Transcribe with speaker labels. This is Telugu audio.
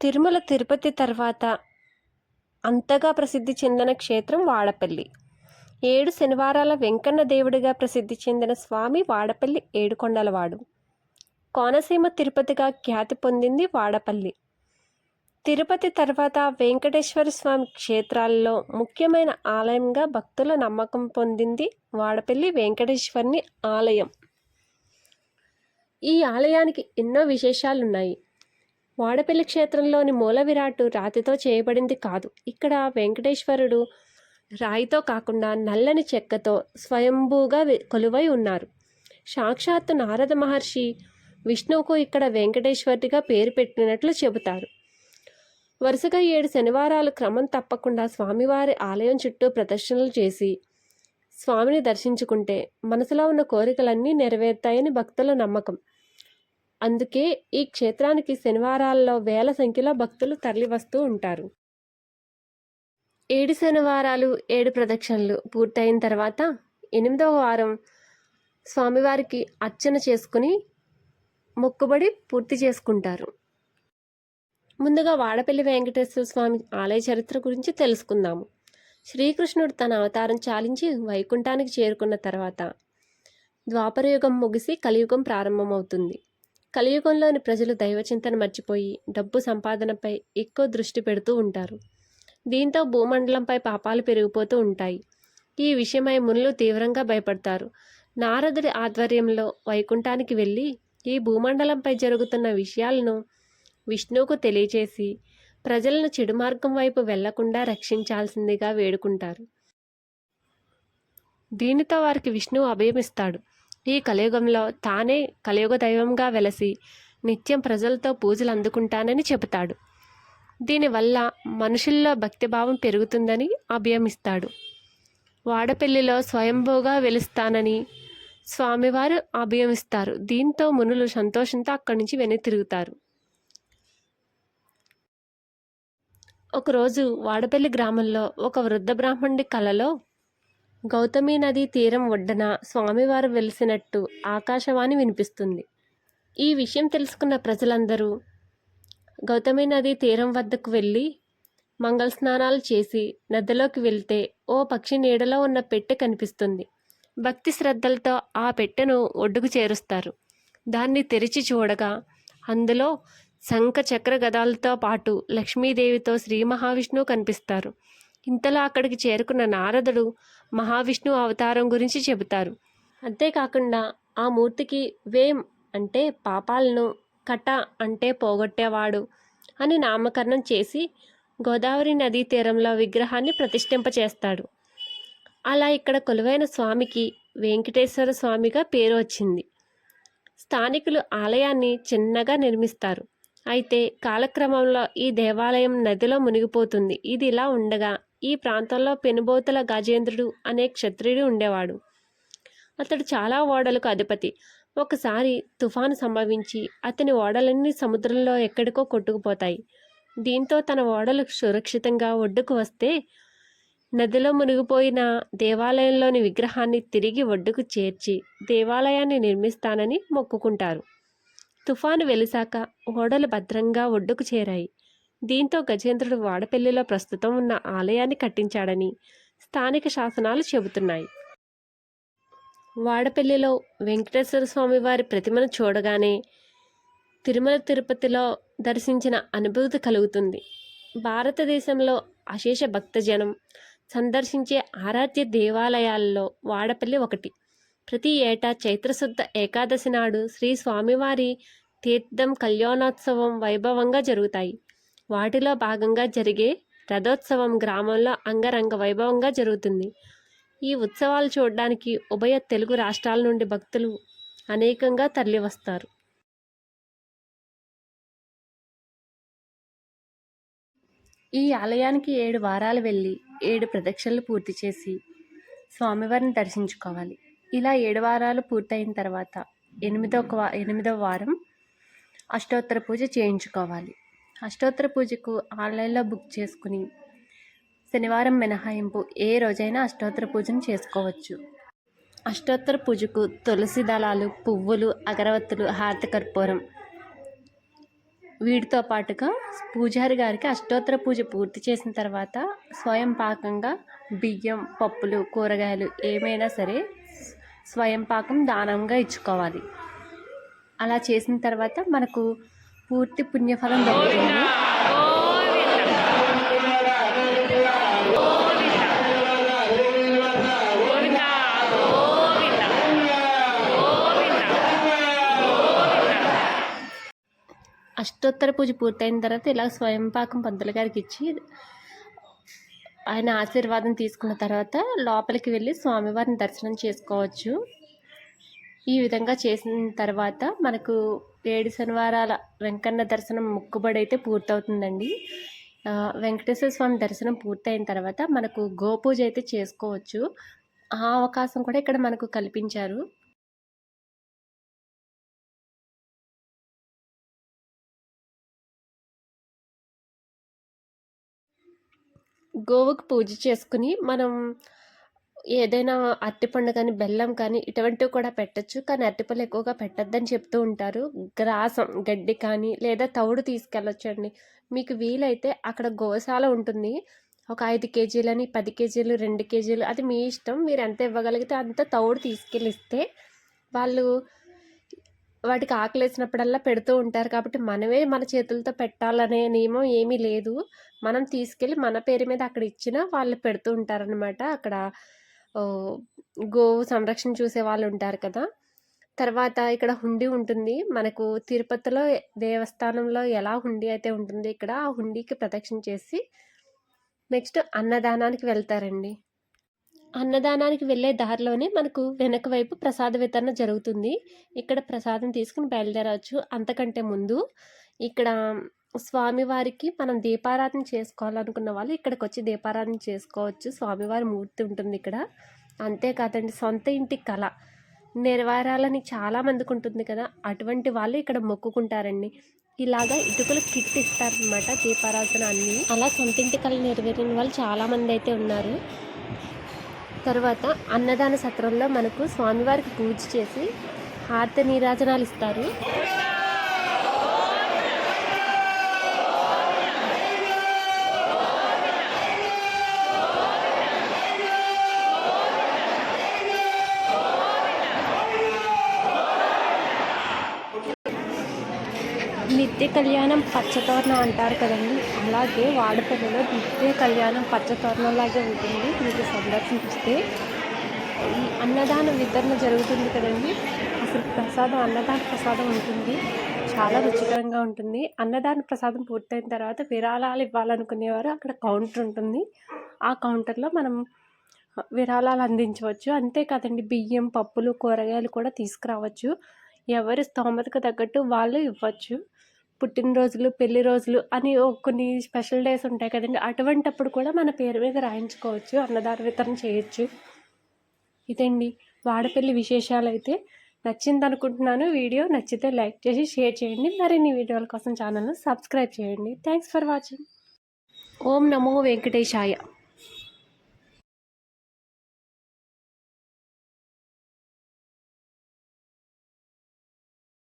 Speaker 1: తిరుమల తిరుపతి తర్వాత అంతగా ప్రసిద్ధి చెందిన క్షేత్రం వాడపల్లి. ఏడు శనివారాల వెంకన్న దేవుడిగా ప్రసిద్ధి చెందిన స్వామి వాడపల్లి ఏడుకొండలవాడు. కోనసీమ తిరుపతిగా ఖ్యాతి పొందింది వాడపల్లి. తిరుపతి తర్వాత వెంకటేశ్వర స్వామి క్షేత్రాల్లో ముఖ్యమైన ఆలయంగా భక్తుల నమ్మకం పొందింది వాడపల్లి వెంకటేశ్వరుని ఆలయం. ఈ ఆలయానికి ఎన్నో విశేషాలున్నాయి. వాడపల్లి క్షేత్రంలోని మూల విరాట్టు రాతితో చేయబడింది కాదు. ఇక్కడ వెంకటేశ్వరుడు రాయితో కాకుండా నల్లని చెక్కతో స్వయంభూగా కొలువై ఉన్నారు. సాక్షాత్తు నారద మహర్షి విష్ణువుకు ఇక్కడ వెంకటేశ్వరుడిగా పేరు పెట్టినట్లు చెబుతారు. వరుసగా ఏడు శనివారాలు క్రమం తప్పకుండా స్వామివారి ఆలయం చుట్టూ ప్రదర్శనలు చేసి స్వామిని దర్శించుకుంటే మనసులో ఉన్న కోరికలన్నీ నెరవేరుతాయని భక్తుల నమ్మకం. అందుకే ఈ క్షేత్రానికి శనివారాల్లో వేల సంఖ్యలో భక్తులు తరలివస్తూ ఉంటారు. ఏడు శనివారాలు ఏడు ప్రదక్షిణలు పూర్తయిన తర్వాత ఎనిమిదవ వారం స్వామివారికి అర్చన చేసుకుని మొక్కుబడి పూర్తి చేసుకుంటారు. ముందుగా వాడపల్లి వెంకటేశ్వర స్వామి ఆలయ చరిత్ర గురించి తెలుసుకుందాము. శ్రీకృష్ణుడు తన అవతారం చాలించి వైకుంఠానికి చేరుకున్న తర్వాత ద్వాపరయుగం ముగిసి కలియుగం ప్రారంభమవుతుంది. కలియుగంలోని ప్రజలు దైవచింతన మర్చిపోయి డబ్బు సంపాదనపై ఎక్కువ దృష్టి పెడుతూ ఉంటారు. దీంతో భూమండలంపై పాపాలు పెరిగిపోతూ ఉంటాయి. ఈ విషయమై మునులు తీవ్రంగా భయపడతారు. నారదుడి ఆధ్వర్యంలో వైకుంఠానికి వెళ్ళి ఈ భూమండలంపై జరుగుతున్న విషయాలను విష్ణువుకు తెలియచేసి ప్రజలను చెడు మార్గం వైపు వెళ్ళకుండా రక్షించాల్సిందిగా వేడుకుంటారు. దీనితో వారికి విష్ణువు అభయమిస్తాడు. ఈ కలియుగంలో తానే కలియుగ దైవంగా వెలసి నిత్యం ప్రజలతో పూజలు అందుకుంటానని చెబుతాడు. దీనివల్ల మనుషుల్లో భక్తిభావం పెరుగుతుందని అభయమిస్తాడు. వాడపల్లిలో స్వయంభూగా వెలుస్తానని స్వామివారు అభయమిస్తారు. దీంతో మునులు సంతోషంతో అక్కడి నుంచి వెనుతిరుగుతారు. తిరుగుతారు ఒకరోజు వాడపల్లి గ్రామంలో ఒక వృద్ధ బ్రాహ్మణుడి కలలో గౌతమి నది తీరం ఒడ్డన స్వామివారు వెలిసినట్టు ఆకాశవాణి వినిపిస్తుంది. ఈ విషయం తెలుసుకున్న ప్రజలందరూ గౌతమి నది తీరం వద్దకు వెళ్ళి మంగళ స్నానాలు చేసి నదిలోకి వెళ్తే ఓ పక్షి నీడలో ఉన్న పెట్టె కనిపిస్తుంది. భక్తి శ్రద్ధలతో ఆ పెట్టెను ఒడ్డుకు చేరుస్తారు. దాన్ని తెరిచి చూడగా అందులో శంఖ చక్ర గదాలతో పాటు లక్ష్మీదేవితో శ్రీ మహావిష్ణువు కనిపిస్తారు. ఇంతలో అక్కడికి చేరుకున్న నారదుడు మహావిష్ణు అవతారం గురించి చెబుతారు. అంతేకాకుండా ఆ మూర్తికి వేం అంటే పాపాలను కట అంటే పోగొట్టేవాడు అని నామకరణం చేసి గోదావరి నదీ తీరంలో విగ్రహాన్ని ప్రతిష్ఠింపచేస్తాడు. అలా ఇక్కడ కొలువైన స్వామికి వెంకటేశ్వర స్వామిగా పేరు వచ్చింది. స్థానికులు ఆలయాన్ని చిన్నగా నిర్మిస్తారు. అయితే కాలక్రమంలో ఈ దేవాలయం నదిలో మునిగిపోతుంది. ఇది ఇలా ఉండగా ఈ ప్రాంతంలో పెనుబోతుల గజేంద్రుడు అనే క్షత్రియుడు ఉండేవాడు. అతడు చాలా ఓడలకు అధిపతి. ఒకసారి తుఫాను సంభవించి అతని ఓడలన్నీ సముద్రంలో ఎక్కడికో కొట్టుకుపోతాయి. దీంతో తన ఓడలు సురక్షితంగా ఒడ్డుకు వస్తే నదిలో మునిగిపోయిన దేవాలయంలోని విగ్రహాన్ని తిరిగి ఒడ్డుకు చేర్చి దేవాలయాన్ని నిర్మిస్తానని మొక్కుకుంటారు. తుఫాను వెలిసాక ఓడలు భద్రంగా ఒడ్డుకు చేరాయి. దీంతో గజేంద్రుడు వాడపల్లిలో ప్రస్తుతం ఉన్న ఆలయాన్ని కట్టించాడని స్థానిక శాసనాలు చెబుతున్నాయి. వాడపల్లిలో వెంకటేశ్వర స్వామి వారి ప్రతిమను చూడగానే తిరుమల తిరుపతిలో దర్శించిన అనుభూతి కలుగుతుంది. భారతదేశంలో అశేష భక్తజనం సందర్శించే ఆరాధ్య దేవాలయాల్లో వాడపల్లి ఒకటి. ప్రతి ఏటా చైత్రశుద్ధ ఏకాదశి నాడు శ్రీ స్వామివారి తీర్థం కళ్యాణోత్సవం వైభవంగా జరుగుతాయి. వాటిలో భాగంగా జరిగే రథోత్సవం గ్రామంలో అంగరంగ వైభవంగా జరుగుతుంది. ఈ ఉత్సవాలు చూడడానికి ఉభయ తెలుగు రాష్ట్రాల నుండి భక్తులు అనేకంగా తరలివస్తారు. ఈ ఆలయానికి ఏడు వారాలు వెళ్ళి ఏడు ప్రదక్షిణలు పూర్తి చేసి స్వామివారిని దర్శించుకోవాలి. ఇలా ఏడు వారాలు పూర్తయిన తర్వాత ఎనిమిదవ ఎనిమిదవ వారం అష్టోత్తర పూజ చేయించుకోవాలి. అష్టోత్తర పూజకు ఆన్లైన్లో బుక్ చేసుకుని శనివారం మినహాయింపు ఏ రోజైనా అష్టోత్తర పూజను చేసుకోవచ్చు. అష్టోత్తర పూజకు తులసి దళాలు పువ్వులు అగరవత్తులు హారతి కర్పూరం. వీటితో పాటుగా పూజారి గారికి అష్టోత్తర పూజ పూర్తి చేసిన తర్వాత స్వయం పాకంగా బియ్యం పప్పులు కూరగాయలు ఏమైనా సరే స్వయం పాకం దానంగా ఇచ్చుకోవాలి. అలా చేసిన తర్వాత మనకు పూర్తి పుణ్యఫలం దొరుకుతుంది అష్టోత్తర పూజ పూర్తయిన తర్వాత ఇలా స్వయం పాకం పంతులు గారికి ఇచ్చి ఆయన ఆశీర్వాదం తీసుకున్న తర్వాత లోపలికి వెళ్ళి స్వామివారిని దర్శనం చేసుకోవచ్చు. ఈ విధంగా చేసిన తర్వాత మనకు ఏడు శనివారాల వెంకన్న దర్శనం మొక్కుబడి అయితే పూర్తవుతుందండి వెంకటేశ్వర స్వామి దర్శనం పూర్తయిన తర్వాత మనకు గోపూజ అయితే చేసుకోవచ్చు. ఆ అవకాశం కూడా ఇక్కడ మనకు కల్పించారు. గోవుకు పూజ చేసుకుని మనం ఏదైనా అరటిపండు కానీ బెల్లం కానీ ఇటువంటివి కూడా పెట్టచ్చు. కానీ అరటిపళ్ళు ఎక్కువగా పెట్టద్దని చెప్తూ ఉంటారు. గ్రాసం గడ్డి కానీ లేదా తౌడు తీసుకెళ్ళొచ్చండి. మీకు వీలైతే అక్కడ గోశాల ఉంటుంది. ఒక ఐదు కేజీలని పది కేజీలు రెండు కేజీలు అది మీ ఇష్టం. మీరు ఎంత ఇవ్వగలిగితే అంత తౌడు తీసుకెళ్ళిస్తే వాళ్ళు వాటికి ఆకలి వేసినప్పుడల్లా పెడుతూ ఉంటారు. కాబట్టి మనమే మన చేతులతో పెట్టాలనే నియమం ఏమీ లేదు. మనం తీసుకెళ్ళి మన పేరు మీద అక్కడ ఇచ్చినా వాళ్ళు పెడుతూ ఉంటారనమాట అక్కడ గోవు సంరక్షణ చూసే వాళ్ళు ఉంటారు కదా. తర్వాత ఇక్కడ హుండీ ఉంటుంది. మనకు తిరుపతిలో దేవస్థానంలో ఎలా హుండీ అయితే ఉంటుంది ఇక్కడ ఆ హుండీకి ప్రదక్షిణ చేసి నెక్స్ట్ అన్నదానానికి వెళ్తారండి. అన్నదానానికి వెళ్ళే దారిలోనే మనకు వెనక వైపు ప్రసాద వితరణ జరుగుతుంది. ఇక్కడ ప్రసాదం తీసుకుని బయలుదేరవచ్చు అంతకంటే ముందు. ఇక్కడ స్వామివారికి మనం దీపారాధన చేసుకోవాలనుకున్న వాళ్ళు ఇక్కడికి వచ్చి దీపారాధన చేసుకోవచ్చు. స్వామివారి మూర్తి ఉంటుంది ఇక్కడ. అంతేకాదండి సొంత ఇంటి కళ. నెరవేరాలని చాలామందికి ఉంటుంది కదా. అటువంటి వాళ్ళు ఇక్కడ మొక్కుకుంటారండి. ఇలాగా ఇటుకలు కిట్ ఇస్తారనమాట దీపారాధన అన్ని. అలా సొంత ఇంటి కళ నెరవేరిన వాళ్ళు చాలామంది అయితే ఉన్నారు. తర్వాత అన్నదాన సత్రంలో మనకు స్వామివారికి పూజ చేసి హారత నీరాజనాలు ఇస్తారు. నిత్య కళ్యాణం పచ్చతోరణం అంటారు కదండి. అలాగే వాడపల్లిలో నిత్య కళ్యాణం పచ్చతోరణంలాగే ఉంటుంది. మీకు సందర్శిస్తే ఈ అన్నదాన వితరణ జరుగుతుంది కదండి. అసలు ప్రసాదం అన్నదాన ప్రసాదం ఉంటుంది. చాలా రుచికరంగా ఉంటుంది. అన్నదాన ప్రసాదం పూర్తయిన తర్వాత విరాళాలు ఇవ్వాలనుకునేవారు అక్కడ కౌంటర్ ఉంటుంది. ఆ కౌంటర్లో మనం విరాళాలు అందించవచ్చు. అంతేకాదండి బియ్యం పప్పులు కూరగాయలు కూడా తీసుకురావచ్చు. ఎవరి స్తోమతకు తగ్గట్టు వాళ్ళు ఇవ్వచ్చు. పుట్టినరోజులు పెళ్ళి రోజులు అని ఓ కొన్ని స్పెషల్ డేస్ ఉంటాయి కదండి. అటువంటప్పుడు కూడా మన పేరు మీద రాయించుకోవచ్చు అన్నదాన వితరణ చేయొచ్చు. ఇదండి. వాడపల్లి విశేషాలు అయితే నచ్చింది అనుకుంటున్నాను వీడియో నచ్చితే లైక్ చేసి షేర్ చేయండి. మరిన్ని వీడియోల కోసం ఛానల్ను సబ్స్క్రైబ్ చేయండి. Thanks for watching. Om Namo Venkatesaya.